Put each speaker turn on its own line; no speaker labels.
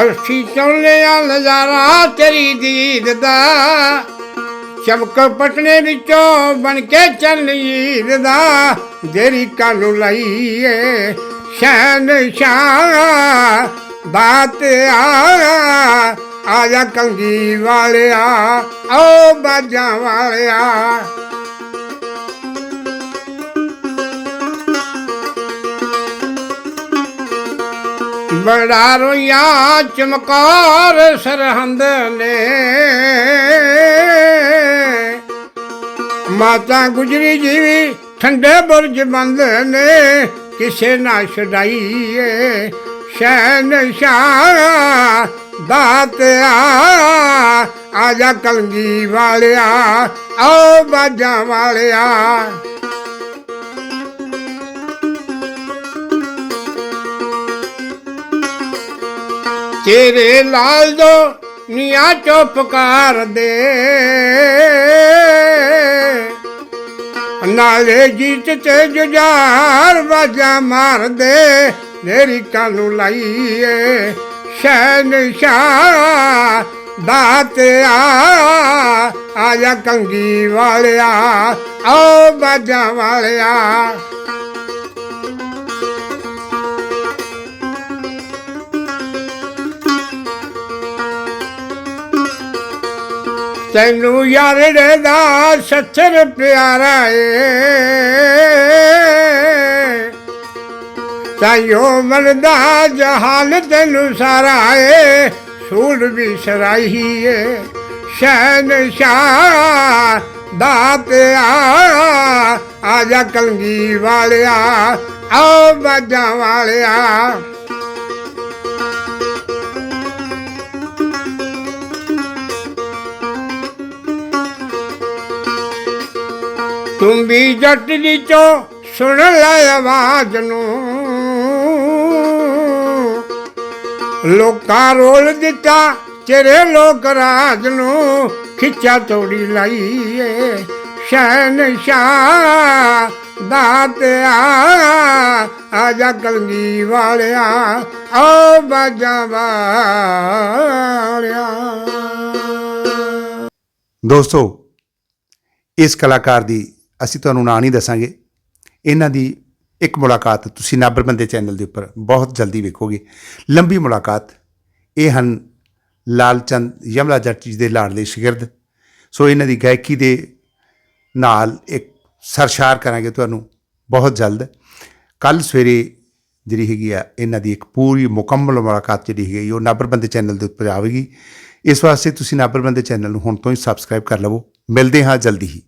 ਅਰਸ਼ੀ ਚੌਲਿਆ ਨਜ਼ਾਰਾ ਤੇਰੀ ਦੀਦ ਦਾ। ਚਮਕ ਪਟਨੇ ਵਿੱਚੋਂ ਬਣ ਕੇ ਚੱਲੀਦ ਦਾ। ਦੇਰੀ ਕਾਨੂੰ ਲਈਏ, ਸ਼ੈਨ ਸ਼ਾਹ ਬਾਤ ਆ ਆਜਾ ਕੰਗੀ ਵਾਲਿਆ ਓ ਬਾਜਾਂ ਵਾਲਿਆ। ਬੜਾ ਰੋਇਆ ਚਮਕਾਰ ਸਰਹੰਦ ਨੇ। ਮਾਤਾ ਗੁਜਰੀ ਜੀਵੀ ਠੰਡੇ ਬੁਰਜ ਬੰਦ ਨੇ। ਕਿਸੇ ਨਾ ਛਡਾਈਏ ਸ਼ੈਨ ਸ਼ਾਹ ਦਾਤ ਆ ਆਜਾ ਕਲਗੀ ਵਾਲਿਆ, ਆਓ ਬਾਜਾਂ ਵਾਲਿਆ। ਤੇਰੇ ਲਾਲ ਦੋ ਨੀਆਂ ਚੋਂ ਪੁਕਾਰ ਦੇ। ਨਾਲੇ ਜੀਤ ਤੇ ਜੁਝਾਰ ਵਾਜਾ ਮਾਰਦੇ, ਮੇਰੀ ਕਾਨੂੰ ਲਾਈਏ ਸ਼ੈਨ ਸ਼ਾਹ ਦਾਤਿਆ ਆ ਆਜਾ ਕੰਗੀ ਵਾਲਿਆ, ਆਓ ਬਾਜਾ ਵਾਲਿਆ। ਤੈਨੂੰ ਯਾਰੜੇ ਦਾ ਸੱਚਰ ਪਿਆਰਾ ਏ। ਤਾਇਓ ਮਰਦਾ ਜਹਾਲ ਤੈਨੂੰ ਸਾਰਾ ਏ। ਸੂਲ ਵੀ ਸਰਾਈ ਏ। ਸ਼ੈਨ ਸ਼ਾਹ ਦਾਤ ਆ ਆਜਾ ਕਲਗੀ ਵਾਲਿਆ ਆਓ ਬਾਜਾਂ ਵਾਲਿਆ। ਤੂੰ ਵੀ ਜੱਟ ਦੀ ਚੋ ਸੁਣ ਲੈ ਆਵਾਜ਼ ਨੂੰ। ਲੋਕਾਂ ਰੋਲ ਦਿੱਤਾ, ਤੇਰੇ ਲੋਕ ਰਾਜ ਨੂੰ ਖਿੱਚਾ ਤੋੜੀ ਲਾਈਏ। ਸ਼ੈਨ ਸ਼ਾਹ ਦਾਤਿਆ ਆ ਆਜਾ ਕਲਗੀ ਵਾਲਿਆ ਓ ਬਾਜਾ ਵਾਲਿਆ।
ਦੋਸਤੋ, ਇਸ ਕਲਾਕਾਰ ਦੀ ਅਸੀਂ ਤੁਹਾਨੂੰ ਨਾਂ ਨਹੀਂ ਦੱਸਾਂਗੇ। ਇਹਨਾਂ ਦੀ ਇੱਕ ਮੁਲਾਕਾਤ ਤੁਸੀਂ ਨਾਬਰ ਬੰਦੇ ਚੈਨਲ ਦੇ ਉੱਪਰ ਬਹੁਤ ਜਲਦੀ ਵੇਖੋਗੇ। ਲੰਬੀ ਮੁਲਾਕਾਤ। ਇਹ ਹਨ ਲਾਲਚੰਦ ਯਮਲਾ ਜੱਟ ਜੀ ਦੇ ਲਾਡਲੇ ਸ਼ਾਗਿਰਦ। ਸੋ ਇਹਨਾਂ ਦੀ ਗਾਇਕੀ ਦੇ ਨਾਲ ਇੱਕ ਸਰਸ਼ਾਰ ਕਰਾਂਗੇ ਤੁਹਾਨੂੰ ਬਹੁਤ ਜਲਦ। ਕੱਲ ਸਵੇਰੇ ਜਿਹੜੀ ਹੈਗੀ ਆ, ਇਹਨਾਂ ਦੀ ਇੱਕ ਪੂਰੀ ਮੁਕੰਮਲ ਮੁਲਾਕਾਤ ਜਿਹੜੀ ਹੈਗੀ ਉਹ ਨਾਬਰ ਬੰਦੇ ਚੈਨਲ ਦੇ ਉੱਪਰ ਆਵੇਗੀ। ਇਸ ਵਾਸਤੇ ਤੁਸੀਂ ਨਾਬਰ ਬੰਦੇ ਚੈਨਲ ਨੂੰ ਹੁਣ ਤੋਂ ਹੀ ਸਬਸਕ੍ਰਾਈਬ ਕਰ ਲਵੋ। ਮਿਲਦੇ ਹਾਂ ਜਲਦੀ ਹੀ।